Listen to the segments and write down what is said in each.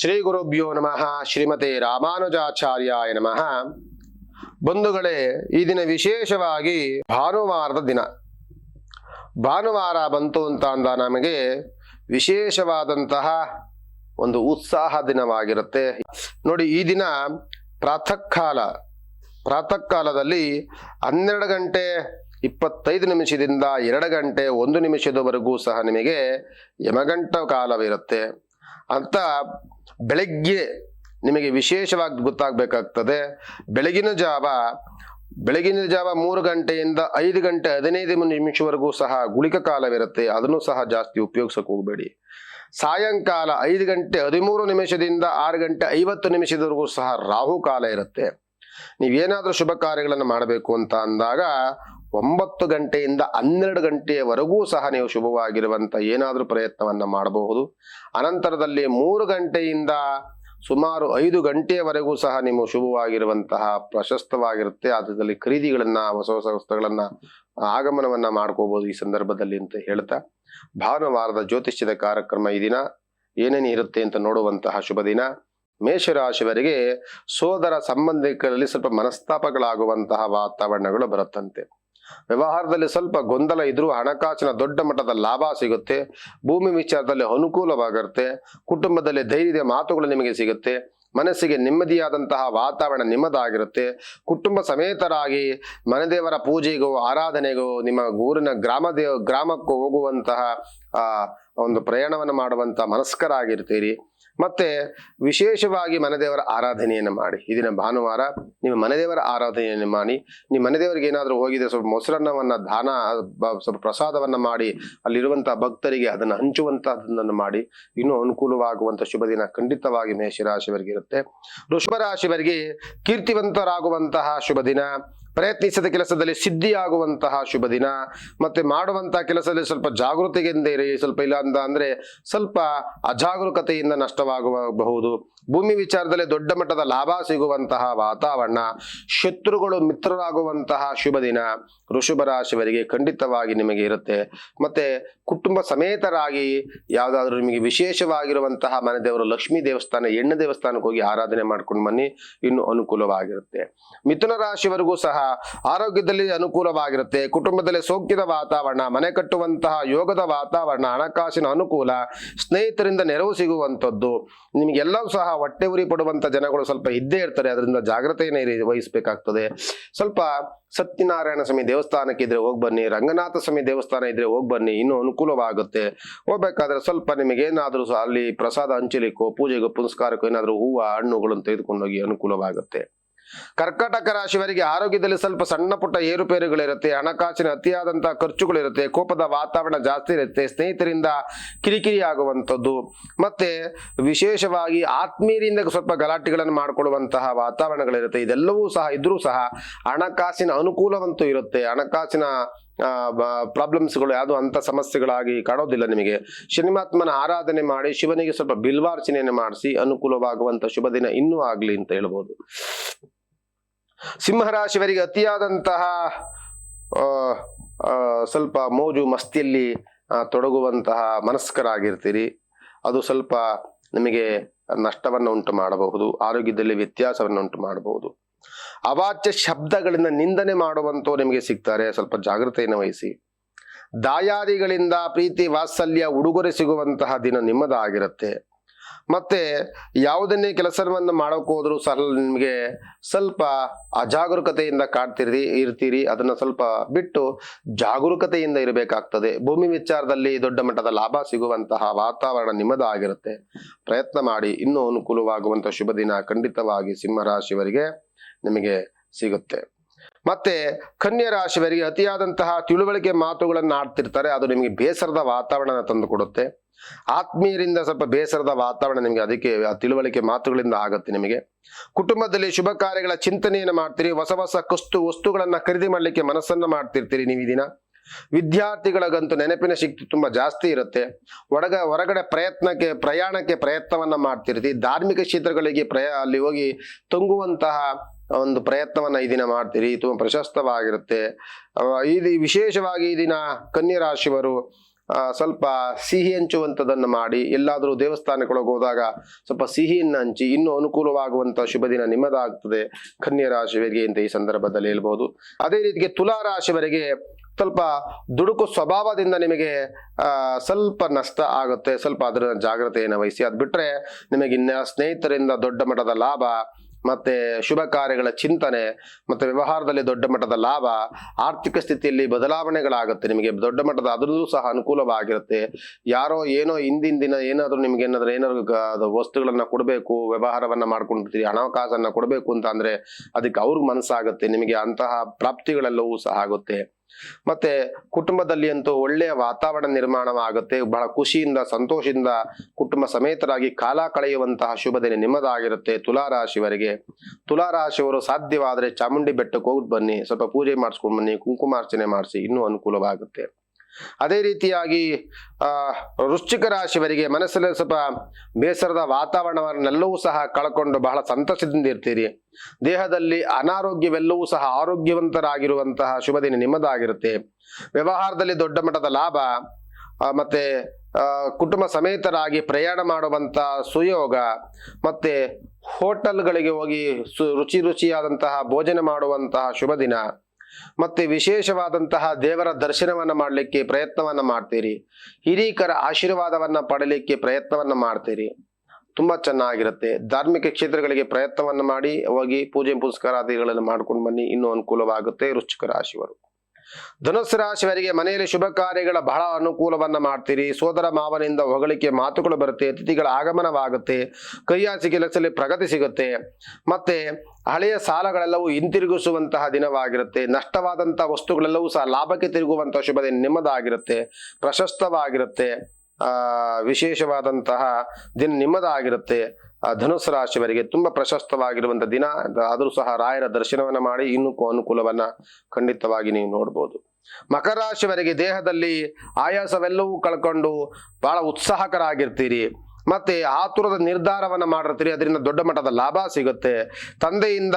ಶ್ರೀ ಗುರುಭ್ಯೋ ನಮಃ. ಶ್ರೀಮತಿ ರಾಮಾನುಜಾಚಾರ್ಯಾಯ ನಮಃ. ಬಂಧುಗಳೇ, ಈ ದಿನ ವಿಶೇಷವಾಗಿ ಭಾನುವಾರದ ದಿನ. ಭಾನುವಾರ ಬಂತು ಅಂತ ಅಂದ ನಮಗೆ ವಿಶೇಷವಾದಂತಹ ಒಂದು ಉತ್ಸಾಹ ದಿನವಾಗಿರುತ್ತೆ. ನೋಡಿ, ಈ ದಿನ ಪ್ರಾತಃ ಕಾಲ ಪ್ರಾತಃ ಕಾಲದಲ್ಲಿ ಹನ್ನೆರಡು ಗಂಟೆ ಇಪ್ಪತ್ತೈದು ನಿಮಿಷದಿಂದ ಎರಡು ಗಂಟೆ ಒಂದು ನಿಮಿಷದವರೆಗೂ ಸಹ ನಿಮಗೆ ಯಮಗಂಟ ಕಾಲವಿರುತ್ತೆ. ಅಂತ ಬೆಳಗ್ಗೆ ನಿಮಗೆ ವಿಶೇಷವಾಗಿ ಗೊತ್ತಾಗಬೇಕಾಗ್ತದೆ. ಬೆಳಗಿನ ಜಾವ ಬೆಳಗಿನ ಜಾವ ಮೂರು ಗಂಟೆಯಿಂದ ಐದು ಗಂಟೆ ಹದಿನೈದು ನಿಮಿಷವರೆಗೂ ಸಹ ಗುಳಿಕ ಕಾಲವಿರುತ್ತೆ. ಅದನ್ನು ಸಹ ಜಾಸ್ತಿ ಉಪಯೋಗಿಸಕ್ಕೆ ಹೋಗಬೇಡಿ. ಸಾಯಂಕಾಲ ಐದು ಗಂಟೆ ಹದಿಮೂರು ನಿಮಿಷದಿಂದ ಆರು ಗಂಟೆ ಐವತ್ತು ನಿಮಿಷದವರೆಗೂ ಸಹ ರಾಹು ಕಾಲ ಇರುತ್ತೆ. ನೀವೇನಾದ್ರೂ ಶುಭ ಕಾರ್ಯಗಳನ್ನು ಮಾಡಬೇಕು ಅಂತ ಅಂದಾಗ ಒಂಬತ್ತು ಗಂಟೆಯಿಂದ ಹನ್ನೆರಡು ಗಂಟೆಯವರೆಗೂ ಸಹ ನೀವು ಶುಭವಾಗಿರುವಂತ ಏನಾದರೂ ಪ್ರಯತ್ನವನ್ನ ಮಾಡಬಹುದು. ಅನಂತರದಲ್ಲಿ ಮೂರು ಗಂಟೆಯಿಂದ ಸುಮಾರು ಐದು ಗಂಟೆಯವರೆಗೂ ಸಹ ನಿಮ್ಮ ಶುಭವಾಗಿರುವಂತಹ ಪ್ರಶಸ್ತವಾಗಿರುತ್ತೆ. ಅದರಲ್ಲಿ ಖರೀದಿಗಳನ್ನ, ಹೊಸ ಹೊಸ ವಸ್ತುಗಳನ್ನ, ಆಗಮನವನ್ನ ಮಾಡ್ಕೋಬಹುದು ಈ ಸಂದರ್ಭದಲ್ಲಿ ಅಂತ ಹೇಳ್ತಾ. ಭಾನುವಾರದ ಜ್ಯೋತಿಷ್ಯದ ಕಾರ್ಯಕ್ರಮ ಈ ದಿನ. ಏನೇನು ಇರುತ್ತೆ ಅಂತ ನೋಡುವಂತಹ ಶುಭ ದಿನ. ಮೇಷರಾಶಿವರಿಗೆ ಸೋದರ ಸಂಬಂಧಿಕರಲ್ಲಿ ಸ್ವಲ್ಪ ಮನಸ್ತಾಪಗಳಾಗುವಂತಹ ವಾತಾವರಣಗಳು ಬರುತ್ತಂತೆ. ವ್ಯವಹಾರದಲ್ಲಿ ಸ್ವಲ್ಪ ಗೊಂದಲ ಇದ್ರೂ ಹಣಕಾಸಿನ ದೊಡ್ಡ ಮಟ್ಟದ ಲಾಭ ಸಿಗುತ್ತೆ. ಭೂಮಿ ವಿಚಾರದಲ್ಲಿ ಅನುಕೂಲವಾಗಿರುತ್ತೆ ಕುಟುಂಬದಲ್ಲಿ ಧೈರ್ಯದ ಮಾತುಗಳು ನಿಮಗೆ ಸಿಗುತ್ತೆ. ಮನಸ್ಸಿಗೆ ನೆಮ್ಮದಿಯಾದಂತಹ ವಾತಾವರಣ ನಿಮ್ಮದಾಗಿರುತ್ತೆ. ಕುಟುಂಬ ಸಮೇತರಾಗಿ ಮನೆದೇವರ ಪೂಜೆಗೂ, ಆರಾಧನೆಗೂ, ನಿಮ್ಮ ಊರಿನ ಗ್ರಾಮ ದೇವ, ಗ್ರಾಮಕ್ಕೂ ಹೋಗುವಂತಹ, ಆ, ಒಂದು ಪ್ರಯಾಣವನ್ನು ಮಾಡುವಂತಹ ಮನಸ್ಕರಾಗಿರ್ತೀರಿ. ಮತ್ತೆ ವಿಶೇಷವಾಗಿ ಮನೆದೇವರ ಆರಾಧನೆಯನ್ನು ಮಾಡಿ. ಇದಿನ ಭಾನುವಾರ ನಿಮ್ಮ ಮನೆದೇವರ ಆರಾಧನೆಯನ್ನು ಮಾಡಿ, ನಿಮ್ಮ ಮನೆದೇವರಿಗೆ ಏನಾದರೂ ಹೋಗಿದೆ ಸ್ವಲ್ಪ ಮೊಸರನ್ನವನ್ನು, ದಾನ ಸ್ವಲ್ಪ ಪ್ರಸಾದವನ್ನು ಮಾಡಿ ಅಲ್ಲಿರುವಂಥ ಭಕ್ತರಿಗೆ ಅದನ್ನು ಹಂಚುವಂತಹದನ್ನು ಮಾಡಿ, ಇನ್ನೂ ಅನುಕೂಲವಾಗುವಂಥ ಶುಭ ದಿನ ಖಂಡಿತವಾಗಿ ಮೇಷರಾಶಿಯವರಿಗೆ ಇರುತ್ತೆ. ವೃಷಭ ರಾಶಿಯವರಿಗೆ ಕೀರ್ತಿವಂತರಾಗುವಂತಹ ಶುಭ ದಿನ. ಪ್ರಯತ್ನಿಸಿದ ಕೆಲಸದಲ್ಲಿ ಸಿದ್ಧಿಯಾಗುವಂತಹ ಶುಭ ದಿನ. ಮತ್ತೆ ಮಾಡುವಂತಹ ಕೆಲಸದಲ್ಲಿ ಸ್ವಲ್ಪ ಜಾಗೃತಿಗೆಂದ ಇರಿ. ಸ್ವಲ್ಪ ಇಲ್ಲ ಅಂತ ಅಂದ್ರೆ ಸ್ವಲ್ಪ ಅಜಾಗರೂಕತೆಯಿಂದ ನಷ್ಟವಾಗಬಹುದು. ಭೂಮಿ ವಿಚಾರದಲ್ಲಿ ದೊಡ್ಡ ಮಟ್ಟದ ಲಾಭ ಸಿಗುವಂತಹ ವಾತಾವರಣ, ಶತ್ರುಗಳು ಮಿತ್ರರಾಗುವಂತಹ ಶುಭ ದಿನ, ವೃಷಭ ರಾಶಿಯವರಿಗೆ ಖಂಡಿತವಾಗಿ ನಿಮಗೆ ಇರುತ್ತೆ. ಮತ್ತೆ ಕುಟುಂಬ ಸಮೇತರಾಗಿ ಯಾವುದಾದ್ರೂ ನಿಮಗೆ ವಿಶೇಷವಾಗಿರುವಂತಹ ಮನೆ ದೇವರು ಲಕ್ಷ್ಮೀ ದೇವಸ್ಥಾನ ಎಣ್ಣೆ ದೇವಸ್ಥಾನಕ್ಕೆ ಹೋಗಿ ಆರಾಧನೆ ಮಾಡ್ಕೊಂಡು ಬನ್ನಿ, ಇನ್ನು ಅನುಕೂಲವಾಗಿರುತ್ತೆ. ಮಿಥುನ ರಾಶಿವರೆಗೂ ಸಹ ಆರೋಗ್ಯದಲ್ಲಿ ಅನುಕೂಲವಾಗಿರುತ್ತೆ. ಕುಟುಂಬದಲ್ಲಿ ಸೌಖ್ಯದ ವಾತಾವರಣ, ಮನೆ ಕಟ್ಟುವಂತಹ ಯೋಗದ ವಾತಾವರಣ, ಹಣಕಾಸಿನ ಅನುಕೂಲ, ಸ್ನೇಹಿತರಿಂದ ನೆರವು ಸಿಗುವಂಥದ್ದು, ನಿಮಗೆಲ್ಲವೂ ಸಹ ಹೊಟ್ಟೆ ಉರಿ ಪಡುವಂತ ಜನಗಳು ಸ್ವಲ್ಪ ಇದ್ದೇ ಇರ್ತಾರೆ, ಅದರಿಂದ ಜಾಗ್ರತೆಯನ್ನು ವಹಿಸಬೇಕಾಗ್ತದೆ. ಸ್ವಲ್ಪ ಸತ್ಯನಾರಾಯಣ ಸ್ವಾಮಿ ದೇವಸ್ಥಾನಕ್ಕೆ ಇದ್ರೆ ಹೋಗಿ ಬನ್ನಿ, ರಂಗನಾಥ ಸ್ವಾಮಿ ದೇವಸ್ಥಾನ ಇದ್ರೆ ಹೋಗಿ ಬನ್ನಿ, ಇನ್ನೂ ಅನುಕೂಲವಾಗುತ್ತೆ. ಹೋಗ್ಬೇಕಾದ್ರೆ ಸ್ವಲ್ಪ ನಿಮಗೆ ಏನಾದರೂ ಅಲ್ಲಿ ಪ್ರಸಾದ ಹಂಚಲಿಕ್ಕೋ ಪೂಜೆಗೋ, ಪುನಸ್ಕಾರಕ್ಕೋ ಏನಾದರೂ ಹೂವು, ಹಣ್ಣುಗಳನ್ನು ತೆಗೆದುಕೊಂಡೋಗಿ ಅನುಕೂಲವಾಗುತ್ತೆ. ಕರ್ಕಾಟಕ ರಾಶಿಯವರಿಗೆ ಆರೋಗ್ಯದಲ್ಲಿ ಸ್ವಲ್ಪ ಸಣ್ಣ ಪುಟ್ಟ ಏರುಪೇರುಗಳಿರುತ್ತೆ, ಹಣಕಾಸಿನ ಅತಿಯಾದಂತಹ ಖರ್ಚುಗಳಿರುತ್ತೆ, ಕೋಪದ ವಾತಾವರಣ ಜಾಸ್ತಿ ಇರುತ್ತೆ, ಸ್ನೇಹಿತರಿಂದ ಕಿರಿಕಿರಿ ಆಗುವಂಥದ್ದು ಮತ್ತೆ ವಿಶೇಷವಾಗಿ ಆತ್ಮೀಯರಿಂದ ಸ್ವಲ್ಪ ಗಲಾಟೆಗಳನ್ನು ಮಾಡಿಕೊಳ್ಳುವಂತಹ ವಾತಾವರಣಗಳಿರುತ್ತೆ. ಇದೆಲ್ಲವೂ ಸಹ, ಇದ್ರೂ ಸಹ ಹಣಕಾಸಿನ ಅನುಕೂಲವಂತೂ ಇರುತ್ತೆ. ಹಣಕಾಸಿನ ಪ್ರಾಬ್ಲಮ್ಸ್ಗಳು ಯಾವುದು ಅಂತ ಸಮಸ್ಯೆಗಳಾಗಿ ಕಾಣೋದಿಲ್ಲ ನಿಮಗೆ. ಶನಿಮಾತ್ಮನ ಆರಾಧನೆ ಮಾಡಿ, ಶಿವನಿಗೆ ಸ್ವಲ್ಪ ಬಿಲ್ವಾರ್ಚನೆಯನ್ನು ಮಾಡಿಸಿ ಅನುಕೂಲವಾಗುವಂತ ಶುಭ ದಿನ ಇನ್ನೂ ಆಗ್ಲಿ ಅಂತ ಹೇಳ್ಬೋದು. ಸಿಂಹರಾಶಿಯವರಿಗೆ ಅತಿಯಾದಂತಹ ಸ್ವಲ್ಪ ಮೋಜು ಮಸ್ತಿಯಲ್ಲಿ ತೊಡಗುವಂತಹ ಮನಸ್ಕರಾಗಿರ್ತೀರಿ. ಅದು ಸ್ವಲ್ಪ ನಿಮಗೆ ನಷ್ಟವನ್ನು ಉಂಟು ಮಾಡಬಹುದು, ಆರೋಗ್ಯದಲ್ಲಿ ವ್ಯತ್ಯಾಸವನ್ನು ಉಂಟು ಮಾಡಬಹುದು. ಅವಾಚ್ಯ ಶಬ್ದಗಳಿಂದ ನಿಂದನೆ ಮಾಡುವಂಥವ್ರು ನಿಮಗೆ ಸಿಗ್ತಾರೆ, ಸ್ವಲ್ಪ ಜಾಗೃತೆಯನ್ನು ವಹಿಸಿ. ದಾಯಾದಿಗಳಿಂದ ಪ್ರೀತಿ ವಾತ್ಸಲ್ಯ ಉಡುಗೊರೆ ಸಿಗುವಂತಹ ದಿನ ನಿಮ್ಮದಾಗಿರುತ್ತೆ. ಮತ್ತೆ ಯಾವುದನ್ನೇ ಕೆಲಸವನ್ನು ಮಾಡೋಕೆ ಹೋದ್ರು ನಿಮಗೆ ಸ್ವಲ್ಪ ಅಜಾಗರೂಕತೆಯಿಂದ ಕಾಡ್ತಿರಿ ಇರ್ತೀರಿ. ಅದನ್ನ ಸ್ವಲ್ಪ ಬಿಟ್ಟು ಜಾಗರೂಕತೆಯಿಂದ ಇರಬೇಕಾಗ್ತದೆ. ಭೂಮಿ ವಿಚಾರದಲ್ಲಿ ದೊಡ್ಡ ಮಟ್ಟದ ಲಾಭ ಸಿಗುವಂತಹ ವಾತಾವರಣ ನಿಮ್ಮದಾಗಿರುತ್ತೆ. ಪ್ರಯತ್ನ ಮಾಡಿ. ಇನ್ನೂ ಅನುಕೂಲವಾಗುವಂತಹ ಶುಭ ದಿನ ಖಂಡಿತವಾಗಿ ಸಿಂಹರಾಶಿಯವರಿಗೆ ನಿಮಗೆ ಸಿಗುತ್ತೆ. ಮತ್ತೆ ಕನ್ಯಾ ರಾಶಿಯವರಿಗೆ ಅತಿಯಾದಂತಹ ತಿಳುವಳಿಕೆ ಮಾತುಗಳನ್ನು ಆಡ್ತಿರ್ತಾರೆ. ಅದು ನಿಮಗೆ ಬೇಸರದ ವಾತಾವರಣ ತಂದು ಕೊಡುತ್ತೆ ಆತ್ಮೀಯರಿಂದ ಸ್ವಲ್ಪ ಬೇಸರದ ವಾತಾವರಣ ನಿಮಗೆ ಅದಕ್ಕೆ ತಿಳುವಳಿಕೆ ಮಾತುಗಳಿಂದ ಆಗುತ್ತೆ ನಿಮಗೆ. ಕುಟುಂಬದಲ್ಲಿ ಶುಭ ಕಾರ್ಯಗಳ ಚಿಂತನೆಯನ್ನು ಮಾಡ್ತೀರಿ. ಹೊಸ ಹೊಸ ಕಸ್ತು ವಸ್ತುಗಳನ್ನ ಖರೀದಿ ಮಾಡಲಿಕ್ಕೆ ಮನಸ್ಸನ್ನ ಮಾಡ್ತಿರ್ತೀರಿ ನೀವು ದಿನ. ವಿದ್ಯಾರ್ಥಿಗಳಿಗಂತೂ ನೆನಪಿನ ಶಕ್ತಿ ತುಂಬಾ ಜಾಸ್ತಿ ಇರುತ್ತೆ. ಒಡಗ ಹೊರಗಡೆ ಪ್ರಯತ್ನಕ್ಕೆ, ಪ್ರಯಾಣಕ್ಕೆ ಪ್ರಯತ್ನವನ್ನ ಮಾಡ್ತಿರ್ತೀವಿ ಧಾರ್ಮಿಕ ಕ್ಷೇತ್ರಗಳಿಗೆ ಪ್ರಯ ಅಲ್ಲಿ ಹೋಗಿ ತಂಗುವಂತಹ ಒಂದು ಪ್ರಯತ್ನವನ್ನ ಈ ದಿನ ಮಾಡ್ತೀರಿ. ತುಂಬಾ ಪ್ರಶಸ್ತವಾಗಿರುತ್ತೆ. ಈ ವಿಶೇಷವಾಗಿ ಈ ದಿನ ಕನ್ಯಾ ರಾಶಿಯವರು ಸ್ವಲ್ಪ ಸಿಹಿ ಹಂಚುವಂಥದ್ದನ್ನು ಮಾಡಿ, ಎಲ್ಲಾದರೂ ದೇವಸ್ಥಾನಕ್ಕೊಳಗೆ ಹೋದಾಗ ಸ್ವಲ್ಪ ಸಿಹಿಯನ್ನು ಹಂಚಿ, ಇನ್ನೂ ಅನುಕೂಲವಾಗುವಂಥ ಶುಭ ದಿನ ನಿಮ್ಮದಾಗ್ತದೆ. ಕನ್ಯಾ ರಾಶಿವರಿಗೆ ಅಂತ ಈ ಸಂದರ್ಭದಲ್ಲಿ ಹೇಳ್ಬೋದು. ಅದೇ ರೀತಿಗೆ ತುಲಾ ರಾಶಿಯವರಿಗೆ ಸ್ವಲ್ಪ ದುಡುಕು ಸ್ವಭಾವದಿಂದ ನಿಮಗೆ ಸ್ವಲ್ಪ ನಷ್ಟ ಆಗುತ್ತೆ. ಸ್ವಲ್ಪ ಅದರ ಜಾಗ್ರತೆಯನ್ನು ವಹಿಸಿ. ಅದು ಬಿಟ್ಟರೆ ನಿಮಗೆ ಇನ್ನ ಸ್ನೇಹಿತರಿಂದ ದೊಡ್ಡ ಮಟ್ಟದ ಲಾಭ ಮತ್ತೆ ಶುಭ ಕಾರ್ಯಗಳ ಚಿಂತನೆ ಮತ್ತೆ ವ್ಯವಹಾರದಲ್ಲಿ ದೊಡ್ಡ ಮಟ್ಟದ ಲಾಭ, ಆರ್ಥಿಕ ಸ್ಥಿತಿಯಲ್ಲಿ ಬದಲಾವಣೆಗಳಾಗುತ್ತೆ. ನಿಮಗೆ ದೊಡ್ಡ ಮಟ್ಟದ ಅದ್ರದ್ದು ಸಹ ಅನುಕೂಲವಾಗಿರುತ್ತೆ. ಯಾರೋ ಏನೋ ಹಿಂದಿನ ದಿನ ಏನಾದರೂ ನಿಮ್ಗೆ ಏನಾದ್ರು ಏನಾದ್ರು ವಸ್ತುಗಳನ್ನು ಕೊಡಬೇಕು, ವ್ಯವಹಾರವನ್ನ ಮಾಡ್ಕೊಂಡಿರ್ತೀರಿ, ಹಣಕಾಸನ್ನ ಕೊಡಬೇಕು ಅಂತ ಅದಕ್ಕೆ ಅವ್ರಿಗೆ ಮನಸ್ಸಾಗುತ್ತೆ. ನಿಮಗೆ ಅಂತಹ ಪ್ರಾಪ್ತಿಗಳೆಲ್ಲವೂ ಸಹ ಆಗುತ್ತೆ. ಮತ್ತೆ ಕುಟುಂಬದಲ್ಲಿ ಅಂತೂ ಒಳ್ಳೆಯ ವಾತಾವರಣ ನಿರ್ಮಾಣವಾಗುತ್ತೆ. ಬಹಳ ಖುಷಿಯಿಂದ, ಸಂತೋಷದಿಂದ ಕುಟುಂಬ ಸಮೇತರಾಗಿ ಕಾಲ ಕಳೆಯುವಂತಹ ಶುಭ ದಿನ ನಿಮ್ಮದಾಗಿರುತ್ತೆ ತುಲಾ ತುಲಾರಾಶಿಯವರು ತುಲಾ ರಾಶಿಯವರು ಸಾಧ್ಯವಾದರೆ ಚಾಮುಂಡಿ ಬೆಟ್ಟಕ್ಕೆ ಹೋಗ್ಬಿಟ್ಟು ಬನ್ನಿ. ಸ್ವಲ್ಪ ಪೂಜೆ ಮಾಡಿಸ್ಕೊಂಡು ಬನ್ನಿ, ಕುಂಕುಮಾರ್ಚನೆ ಮಾಡಿಸಿ ಇನ್ನೂ ಅನುಕೂಲವಾಗುತ್ತೆ. ಅದೇ ರೀತಿಯಾಗಿ ವೃಶ್ಚಿಕ ರಾಶಿಯವರಿಗೆ ಮನಸ್ಸಲ್ಲಿ ಸ್ವಲ್ಪ ಬೇಸರದ ವಾತಾವರಣವನ್ನೆಲ್ಲವೂ ಸಹ ಕಳ್ಕೊಂಡು ಬಹಳ ಸಂತಸದಿಂದ ಇರ್ತೀರಿ. ದೇಹದಲ್ಲಿ ಅನಾರೋಗ್ಯವೆಲ್ಲವೂ ಸಹ ಆರೋಗ್ಯವಂತರಾಗಿರುವಂತಹ ಶುಭ ದಿನ ನಿಮ್ಮದಾಗಿರುತ್ತೆ. ವ್ಯವಹಾರದಲ್ಲಿ ದೊಡ್ಡ ಮಟ್ಟದ ಲಾಭ ಮತ್ತೆ ಕುಟುಂಬ ಸಮೇತರಾಗಿ ಪ್ರಯಾಣ ಮಾಡುವಂತ ಸುಯೋಗ, ಮತ್ತೆ ಹೋಟೆಲ್ಗಳಿಗೆ ಹೋಗಿ ಸು, ರುಚಿ ರುಚಿಯಾದಂತಹ ಭೋಜನ ಮಾಡುವಂತಹ ಶುಭ ದಿನ. ಮತ್ತೆ ವಿಶೇಷವಾದಂತಹ ದೇವರ ದರ್ಶನವನ್ನ ಮಾಡಲಿಕ್ಕೆ ಪ್ರಯತ್ನವನ್ನ ಮಾಡ್ತೀರಿ. ಹಿರೀಕರ ಆಶೀರ್ವಾದವನ್ನ ಪಡಲಿಕ್ಕೆ ಪ್ರಯತ್ನವನ್ನ ಮಾಡ್ತೀರಿ. ತುಂಬಾ ಚೆನ್ನಾಗಿರುತ್ತೆ. ಧಾರ್ಮಿಕ ಕ್ಷೇತ್ರಗಳಿಗೆ ಪ್ರಯತ್ನವನ್ನ ಮಾಡಿ, ಹೋಗಿ ಪೂಜೆ ಪುನಸ್ಕಾರಾದಿಗಳನ್ನು ಮಾಡ್ಕೊಂಡು ಬನ್ನಿ. ಇನ್ನೂ ಅನುಕೂಲವಾಗುತ್ತೆ ವೃಶ್ಚಿಕ ರಾಶಿಯವರು. ಧನುಸ್ಸು ರಾಶಿಯವರಿಗೆ ಮನೆಯಲ್ಲಿ ಶುಭ ಕಾರ್ಯಗಳ ಬಹಳ ಅನುಕೂಲವನ್ನ ಮಾಡ್ತೀರಿ. ಸೋದರ ಮಾವನಿಂದ ಹೊಗಳಿಕೆ ಮಾತುಗಳು ಬರುತ್ತೆ. ಅತಿಥಿಗಳ ಆಗಮನವಾಗುತ್ತೆ. ಕೈಯಾಸಿ ಕೆಲಸದಲ್ಲಿ ಪ್ರಗತಿ ಸಿಗುತ್ತೆ. ಮತ್ತೆ ಹಳೆಯ ಸಾಲಗಳೆಲ್ಲವೂ ಹಿಂತಿರುಗಿಸುವಂತಹ ದಿನವಾಗಿರುತ್ತೆ. ನಷ್ಟವಾದಂತಹ ವಸ್ತುಗಳೆಲ್ಲವೂ ಸಹ ಲಾಭಕ್ಕೆ ತಿರುಗುವಂತಹ ಶುಭ ದಿನ ನಿಮ್ಮದಾಗಿರುತ್ತೆ. ಪ್ರಶಸ್ತವಾಗಿರುತ್ತೆ. ಆ, ವಿಶೇಷವಾದಂತಹ ದಿನ ನಿಮ್ಮದಾಗಿರುತ್ತೆ. ಆ ಧನುಸ್ಸು ರಾಶಿಯವರಿಗೆ ತುಂಬಾ ಪ್ರಶಸ್ತವಾಗಿರುವಂತಹ ದಿನ. ಆದರೂ ಸಹ ರಾಯರ ದರ್ಶನವನ್ನ ಮಾಡಿ ಇನ್ನೂ ಅನುಕೂಲವನ್ನ ಖಂಡಿತವಾಗಿ ನೀವು ನೋಡ್ಬೋದು. ಮಕರ ರಾಶಿಯವರಿಗೆ ದೇಹದಲ್ಲಿ ಆಯಾಸವೆಲ್ಲವೂ ಕಳ್ಕೊಂಡು ಬಹಳ ಉತ್ಸಾಹಕರಾಗಿರ್ತೀರಿ. ಮತ್ತೆ ಆತುರದ ನಿರ್ಧಾರವನ್ನ ಮಾಡಿರ್ತೀರಿ, ಅದರಿಂದ ದೊಡ್ಡ ಮಟ್ಟದ ಲಾಭ ಸಿಗುತ್ತೆ. ತಂದೆಯಿಂದ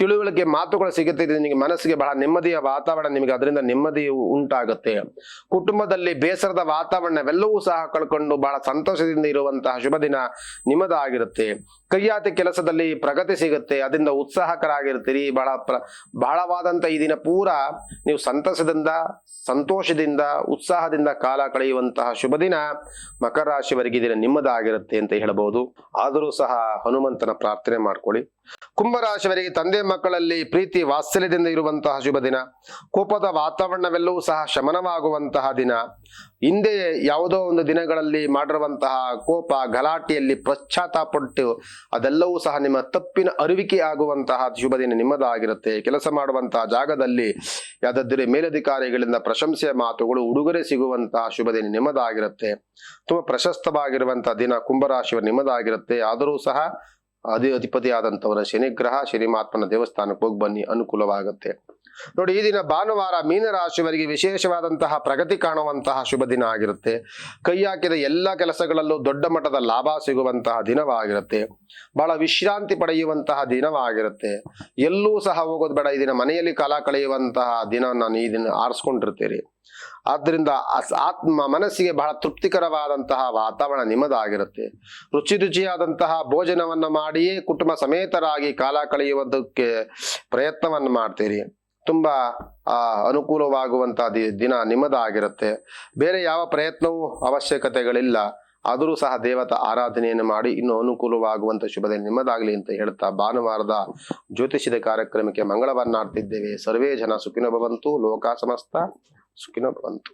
ತಿಳುವಳಿಕೆ ಮಾತುಗಳು ಸಿಗುತ್ತೆ ನಿಮಗೆ ಮನಸ್ಸಿಗೆ ಬಹಳ ನೆಮ್ಮದಿಯ ವಾತಾವರಣ ನಿಮಗೆ ಅದರಿಂದ ನೆಮ್ಮದಿ ಉಂಟಾಗುತ್ತೆ. ಕುಟುಂಬದಲ್ಲಿ ಬೇಸರದ ವಾತಾವರಣವೆಲ್ಲವೂ ಸಹ ಕಳ್ಕೊಂಡು ಬಹಳ ಸಂತೋಷದಿಂದ ಇರುವಂತಹ ಶುಭ ದಿನ ನಿಮ್ಮದಾಗಿರುತ್ತೆ. ಕೈಯಾತಿ ಕೆಲಸದಲ್ಲಿ ಪ್ರಗತಿ ಸಿಗುತ್ತೆ, ಅದರಿಂದ ಉತ್ಸಾಹಕರಾಗಿರ್ತೀರಿ. ಬಹಳ ಪ್ರ, ಬಹಳವಾದಂತ ಈ ದಿನ ಪೂರ ನೀವು ಸಂತಸದಿಂದ, ಸಂತೋಷದಿಂದ, ಉತ್ಸಾಹದಿಂದ ಕಾಲ ಕಳೆಯುವಂತಹ ಶುಭ ದಿನ. ಮಕರ ರಾಶಿವರಿಗೆ ದಿನ ನಿಮ್ಮದಾಗಿರುತ್ತೆ ಅಂತ ಹೇಳಬಹುದು. ಆದರೂ ಸಹ ಹನುಮಂತನ ಪ್ರಾರ್ಥನೆ ಮಾಡ್ಕೊಳ್ಳಿ. ಕುಂಭರಾಶಿವರಿಗೆ ತಂದೆ ಮಕ್ಕಳಲ್ಲಿ ಪ್ರೀತಿ ವಾತ್ಸಲ್ಯದಿಂದ ಇರುವಂತಹ ಶುಭ ದಿನ. ಕೋಪದ ವಾತಾವರಣವೆಲ್ಲವೂ ಸಹ ಶಮನವಾಗುವಂತಹ ದಿನ. ಹಿಂದೆ ಯಾವುದೋ ಒಂದು ದಿನಗಳಲ್ಲಿ ಮಾಡಿರುವಂತಹ ಕೋಪ, ಗಲಾಟೆಯಲ್ಲಿ ಪಶ್ಚಾತ್ತಾಪಟ್ಟು ಅದೆಲ್ಲವೂ ಸಹ ನಿಮ್ಮ ತಪ್ಪಿನ ಅರಿವಿಕೆ ಆಗುವಂತಹ ಶುಭ ದಿನ ನಿಮ್ಮದಾಗಿರುತ್ತೆ. ಕೆಲಸ ಮಾಡುವಂತಹ ಜಾಗದಲ್ಲಿ ಯಾವ್ದಾದ್ರೆ ಮೇಲಧಿಕಾರಿಗಳಿಂದ ಪ್ರಶಂಸೆಯ ಮಾತುಗಳು ಉಡುಗೊರೆ ಸಿಗುವಂತಹ ಶುಭ ದಿನ ನಿಮ್ಮದಾಗಿರುತ್ತೆ. ತುಂಬಾ ಪ್ರಶಸ್ತವಾಗಿರುವಂತಹ ದಿನ ಕುಂಭರಾಶಿಯ ನಿಮ್ಮದಾಗಿರುತ್ತೆ. ಆದರೂ ಸಹ ಅದೇ ಅಧಿಪತಿಯಾದಂಥವರ ಶನಿಗ್ರಹ ಶನಿಮಾತ್ಮನ ದೇವಸ್ಥಾನಕ್ಕೆ ಹೋಗಿ ಬನ್ನಿ, ಅನುಕೂಲವಾಗುತ್ತೆ. ನೋಡಿ, ಈ ದಿನ ಭಾನುವಾರ ಮೀನರಾಶಿಯವರಿಗೆ ವಿಶೇಷವಾದಂತಹ ಪ್ರಗತಿ ಕಾಣುವಂತಹ ಶುಭ ದಿನ ಆಗಿರುತ್ತೆ. ಕೈ ಹಾಕಿದ ಎಲ್ಲ ಕೆಲಸಗಳಲ್ಲೂ ದೊಡ್ಡ ಮಟ್ಟದ ಲಾಭ ಸಿಗುವಂತಹ ದಿನವಾಗಿರುತ್ತೆ. ಬಹಳ ವಿಶ್ರಾಂತಿ ಪಡೆಯುವಂತಹ ದಿನವಾಗಿರುತ್ತೆ. ಎಲ್ಲೂ ಸಹ ಹೋಗೋದು ಬೇಡ. ಈ ದಿನ ಮನೆಯಲ್ಲಿ ಕಾಲ ಕಳೆಯುವಂತಹ ದಿನ ನಾನು ಈ ದಿನ ಆರಿಸ್ಕೊಂಡಿರ್ತೀರಿ. ಆದ್ದರಿಂದ ಆತ್ಮ ಮನಸ್ಸಿಗೆ ಬಹಳ ತೃಪ್ತಿಕರವಾದಂತಹ ವಾತಾವರಣ ನಿಮ್ಮದಾಗಿರುತ್ತೆ. ರುಚಿ ರುಚಿಯಾದಂತಹ ಭೋಜನವನ್ನು ಮಾಡಿಯೇ ಕುಟುಂಬ ಸಮೇತರಾಗಿ ಕಾಲ ಕಳೆಯುವುದಕ್ಕೆ ಪ್ರಯತ್ನವನ್ನು ಮಾಡ್ತೀರಿ. ತುಂಬಾ, ಆ ಅನುಕೂಲವಾಗುವಂತಹ ದಿನ ನಿಮ್ಮದಾಗಿರುತ್ತೆ. ಬೇರೆ ಯಾವ ಪ್ರಯತ್ನವೂ ಅವಶ್ಯಕತೆಗಳಿಲ್ಲ. ಆದರೂ ಸಹ ದೇವತಾ ಆರಾಧನೆಯನ್ನು ಮಾಡಿ ಇನ್ನು ಅನುಕೂಲವಾಗುವಂತ ಶುಭದಲ್ಲಿ ನಿಮ್ಮದಾಗಲಿ ಅಂತ ಹೇಳ್ತಾ ಭಾನುವಾರದ ಜ್ಯೋತಿಷದ ಕಾರ್ಯಕ್ರಮಕ್ಕೆ ಮಂಗಳವನ್ನಾಡ್ತಿದ್ದೇವೆ. ಸರ್ವೇ ಜನ ಸುಖಿನ ಭವಂತು ಲೋಕ ಸಮಸ್ತ. ಸುಖಿನೋ ಭವಂತು